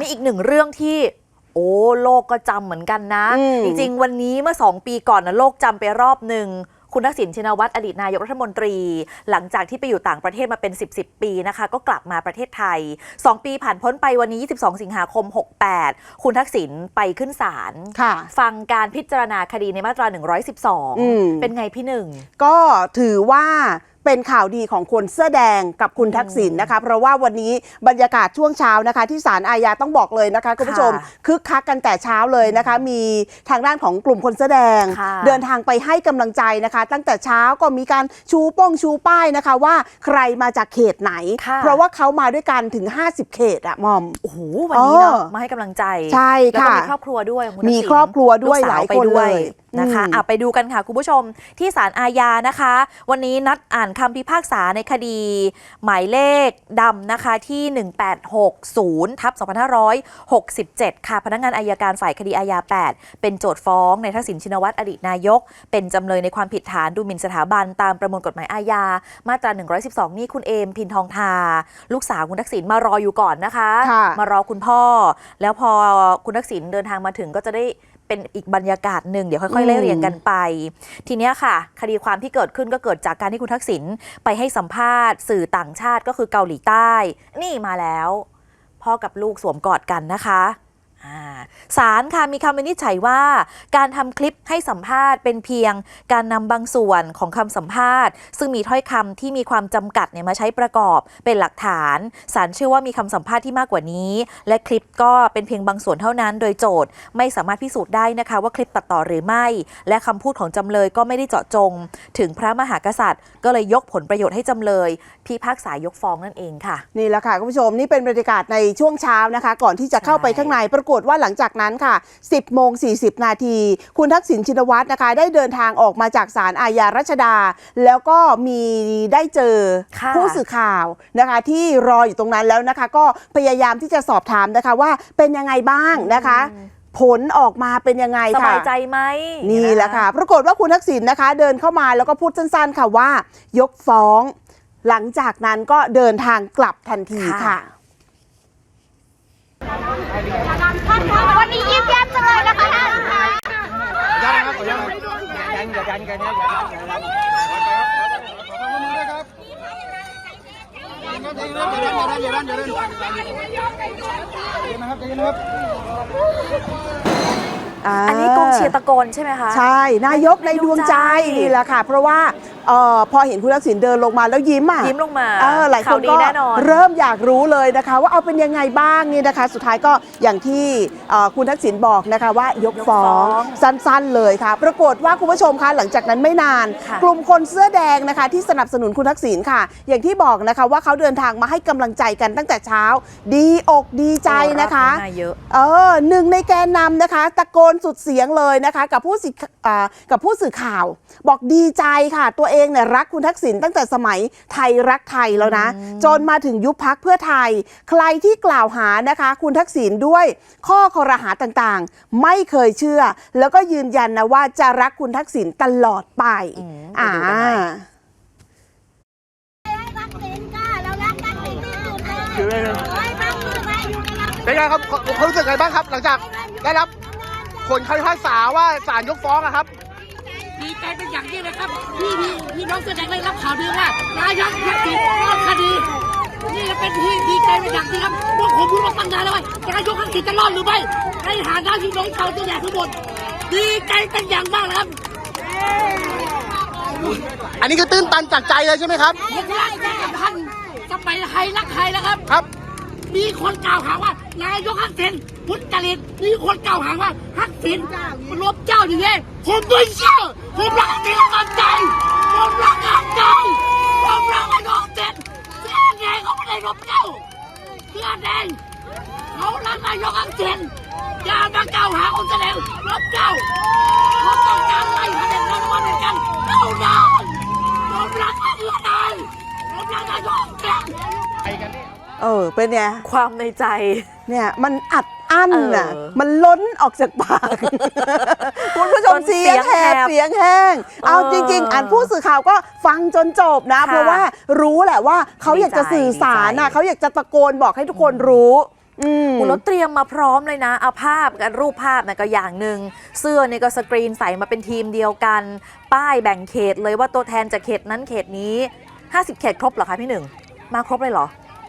ทีนี้อีกหนึ่งเรื่องที่ โอ้โลกก็จำเหมือนกันนะอืมจริงๆ วันนี้เมื่อ2ปีก่อนนะโลกจำไปรอบหนึ่งคุณทักษิณชินวัตรอดีตนายกรัฐมนตรี หลังจากที่ไปอยู่ต่างประเทศมาเป็น 10บสปีนะคะ ก็กลับมาประเทศไทย 2 ปีผ่านพ้นไปวันนี้ 22 สิงหาคม 68 คุณทักษิณไปขึ้นศาลค่ะฟังการพิจารณาคดีในมาตราอืม112 เป็นไงพี่หนึ่ง ก็ถือว่า เป็นข่าวดีของคนเสื้อแดงกับคุณทักษิณนะคะ เพราะว่าวันนี้บรรยากาศช่วงเช้านะคะ ที่ศาลอาญาต้องบอกเลยนะคะคุณผู้ชมค่ะคึกคักกันแต่เช้าเลยนะคะ มีทางด้านของกลุ่มคนเสื้อแดงค่ะเดินทางไปให้กำลังใจนะคะ ตั้งแต่เช้าก็มีการชูป้องชูป้ายนะคะว่าใครมาจากเขตไหนค่ะเพราะว่าเขามาด้วยกันถึง 50 เขตอะมอมโอ้โหวันนี้เนาะเออมาให้กำลังใจใช่แล้วก็ค่ะมีครอบครัวด้วยของคุณทักษิณมีครอบครัวด้วยกสหลายไปคนด้วเลย นะคะอืมอะไปดูกันค่ะคุณผู้ชมที่ศาลอาญานะคะ วันนี้นัดอ่านคำพิพากษาในคดี หมายเลขดำนะคะที่ 1860ทับ2567 ค่ะพนักงานอายการฝ่ายคดีอาญา 8 เป็นโจทย์ฟ้องในทักษิณชินวัตรอดีตนายก เป็นจำเลยในความผิดฐานดูหมิ่นสถาบันตามประมวลกฎหมายอาญา มาตรา 112 นี่คุณเอมพินทองทา ลูกสาวคุณทักษิณมารออยู่ก่อนนะคะค่ะมารอคุณพ่อ แล้วพอคุณทักษิณเดินทางมาถึงก็จะได้ เป็นอีกบรรยากาศหนึ่งเดี๋ยวค่อยๆไล่เรียงกันไป ทีเนี้ยค่ะ คดีความที่เกิดขึ้นก็เกิดจากการที่คุณทักษิณไปให้สัมภาษณ์ สื่อต่างชาติก็คือเกาหลีใต้ นี่มาแล้ว พ่อกับลูกสวมกอดกันนะคะอ่า ศาลค่ะมีคำวินิจฉัยว่า การทำคลิปให้สัมภาษณ์เป็นเพียง การนำบางส่วนของคำสัมภาษณ์ ซึ่งมีถ้อยคำที่มีความจำกัดเนี่ยมาใช้ประกอบเป็นหลักฐานศาลเชื่อว่ามีคำสัมภาษณ์ที่มากกว่านี้ และคลิปก็เป็นเพียงบางส่วนเท่านั้น โดยโจทย์ไม่สามารถพิสูจน์ได้นะคะว่าคลิปตัดต่อหรือไม่ และคำพูดของจำเลยก็ไม่ได้เจาะจง ถึงพระมหากษัตริย์ ก็เลยยกผลประโยชน์ให้จำเลยพิพากษายกฟ้องนั่นเองค่ะ นี่แหละค่ะคุณผู้ชมนี่เป็นบรรยากาศในช่วงเช้านะคะ ก่อนที่จะเข้าไปข้างในปรากฏว่าหลังจากนั้นค่ะ 10โมง40 นาที คุณทักษิณชินวัตรนะคะ ได้เดินทางออกมาจากศาลอาญารัชดา แล้วก็มีได้เจอค่ะผู้สื่อข่าวนะคะที่รออยู่ตรงนั้นแล้วนะคะ ก็พยายามที่จะสอบถามนะคะว่าเป็นยังไงบ้างนะคะผลออกมาเป็นยังไงสค่ะบายใจไหมนี่แหละค่ะ ปรากฏว่าคุณทักษิณนะคะ เดินเข้ามาแล้วก็พูดสั้นๆค่ะว่า ยกฟ้อง หลังจากนั้นก็เดินทางกลับทันทีค่ะ วันนี้ยิ้มแย้มจังเลยนะคะท่านคะยันครับขอยันยันอย่ายันกันนะอย่ายันอย่ายันขอบคุณด้วยครับอย่าดันอย่าดันอย่าดันอย่าดันอย่าดันอย่าดันอย่าดันนะครับอย่านะครับอันนี้กองเชียร์ตะโกนใช่ไหมคะ ใช่ นายกในดวงใจนี่แหละค่ะ เพราะว่าเอ่อพอเห็นคุณทักษิณเดินลงมาแล้วยิ้มอะยิ้มลงมาเออหลายคข่าวนดีก็แน่นอน เริ่มอยากรู้เลยนะคะ ว่าเอาเป็นยังไงบ้างนี่นะคะ สุดท้ายก็อย่างที่เอ่อคุณทักษิณบอกนะคะว่ายกฟ้องสั้นๆเลยค่ะ ปรากฏว่าคุณผู้ชมคะหลังจากนั้นไม่นาน ค่ะ กลุ่มคนเสื้อแดงนะคะ ที่สนับสนุนคุณทักษิณค่ะ อย่างที่บอกนะคะว่าเขาเดินทางมาให้กำลังใจกันตั้งแต่เช้า ดีอกดีใจนะคะรอบมาเยอะ เออหนึ่งในแกนนำนะคะ ตะโกนสุดเสียงเลยนะคะ กับผู้สื่ออ่ากับผู้สื่อข่าว บอกดีใจค่ะ ตัวเองเนี่ยรักคุณทักษิณตั้งแต่สมัยไทยรักไทยแล้วนะ จนมาถึงยุบพักเพื่อไทย ใครที่กล่าวหานะคะ คุณทักษิณด้วยข้อคอรหาต่างๆ ไม่เคยเชื่อ แล้วก็ยืนยันนะว่าจะรักคุณทักษิณตลอดไปอืมอ่าไปดูกันหน่อยรักสินจ้าเรารักทักษิณที่สุดเลยคืออะไรนะขอให้พักเพื่อไทยอยู่กับเราเป็นไงครับเขารู้สึกไงบ้างครับ หลังจากได้รับ ผลคำพิพากษาว่าศาลยกฟ้องอะครับ ดีใจเป็นอย่างยิ่งนะครับพี่พี่พี่น้องแสดงได้รับข่าวดีว่านายกทักษิณรอดคดีนี่เป็นที่ดีใจเป็นอย่างยิ่งครับพวกผมรู้มาตั้งนานแล้วว่านายกทักษิณจะรอดหรือไม่ในฐานะที่น้องชาวตัวใหญ่ทั้งหมดดีใจเป็นอย่างมากนะครับอันนี้คือตื้นตันจากใจเลยใช่ไหมครับ ผมรักแม่พันสมัยไทยรักไทยนะครับ ครับ มีคนกล่าวหาว่านายกทักษิณพุทธจริตมีคนกล่าวหาว่าทักษิณลบเจ้าอย่างนี้ผมไม่เชื่อผมรักทักษิณกับใจผมรักกับใจผมรักนายกทักษิณเสื้อแดงเขาไม่ได้ลบเจ้าเสื้อแดงเขารักนายกทักษิณอย่ามากล่าวหาคนแสดงลบเจ้าเขาต้องการไล่คะแนนรัฐบาลเหมือนกันเท่านั้นผมรักเพื่อไทยผมรักนายกทักษิณ เออเป็นไงความในใจ เนี่ยมันอัดอั้นน่ะ เออมันล้นออกจากปาก คุณผู้ชมจนเสียงแหบเสีเสียยงงแหแห้ง เอาเออจริง ๆอ่านผู้สื่อข่าวก็ฟังจนจบนะ ค่ะเพราะว่ารู้แหละว่าเขาอยากจะสื่อสารนะดีใจ เขาอยากจะตะโกนบอกให้ทุกคนรู้ อืม คุณรถเตรียมมาพร้อมเลยนะเอาภาพกับรูปภาพนะก็อย่างหนึ่งเสื้อนี่ก็สกรีนใส่มาเป็นทีมเดียวกัน ป้ายแบ่งเขตเลยว่าตัวแทนจากเขตนั้นเขตนี้ 50 เขตครบเหรอคะพี่หนึ่ง มาครบเลยเหรอ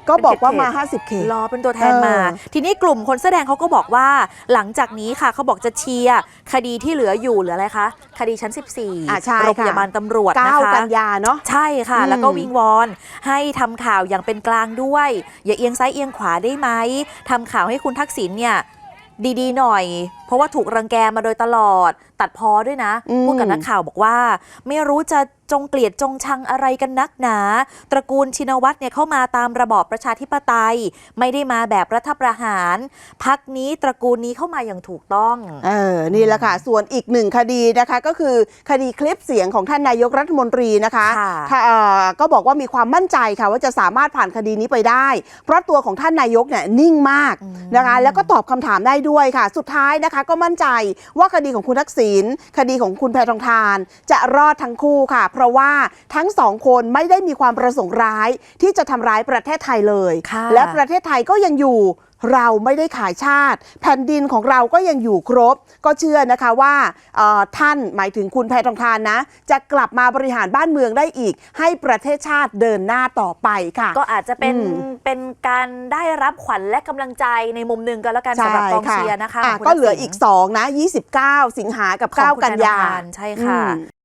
ก็บอกว่ามาเป็นเขต50เขตรอเป็นตัวแทนมาเออทีนี้กลุ่มคนแสอแดงเขาก็บอกว่าหลังจากนี้ค่ะเขาบอกจะเชียร์คดีที่เหลืออยู่เหลืออะไรคะ คดีชั้นอะใช่14ค่ะโรงพยาบาลตำรวจนะ9คะกันยาเนาะใช่ค่ะอืมแล้วก็วิงวอนให้ทำข่าวอย่างเป็นกลางด้วย อย่าเอียงซ้ายเอียงขวาได้ไหมทำข่าวให้คุณทักษิณเนี่ยดีๆ หน่อย เพราะว่าถูกรังแกมาโดยตลอด ตัดพอด้วยนะอืมพูดกับนักข่าวบอกว่า ไม่รู้จะ จงเกลียดจงชังอะไรกันนักหนา ตระกูลชินวัตรเนี่ยเข้ามาตามระบอบประชาธิปไตย ไม่ได้มาแบบรัฐประหาร พักนี้ตระกูลนี้เข้ามาอย่างถูกต้อง เออ นี่แหละค่ะ ส่วนอีกหนึ่งคดีนะคะก็คือคดีคลิปเสียงของท่านนายกรัฐมนตรีนะคะค่ะค่ะเอ่อก็บอกว่ามีความมั่นใจค่ะว่าจะสามารถผ่านคดีนี้ไปได้ เพราะตัวของท่านนายกเนี่ยนิ่งมากนะคะ แล้วก็ตอบคำถามได้ด้วยค่ะ สุดท้ายนะคะ ก็มั่นใจว่าคดีของคุณทักษิณคดีของคุณแพทองทาน จะรอดทั้งคู่ค่ะเพราะว่าทั้งสองคนไม่ได้มีความประสงค์ร้าย ที่จะทำร้ายประเทศไทยเลย ค่ะและประเทศไทยก็ยังอยู่เราไม่ได้ขายชาติ แผ่นดินของเราก็ยังอยู่ครบ ก็เชื่อนะคะว่าเอ่อท่านหมายถึงคุณแพทองทานนะ จะกลับมาบริหารบ้านเมืองได้อีก ให้ประเทศชาติเดินหน้าต่อไปค่ะ ก็อาจจะเป็นอืม เป็นการได้รับขวัญและกำลังใจในมุมหนึ่งก็แล้วกันสำหรับกองเชียร์นะคะอ่ของคุณก็เหลือทัษิณอีก 2 นะ 29 สิงหากับ ของคุณ9 กันยาแพทองทานใช่ค่ะ อืม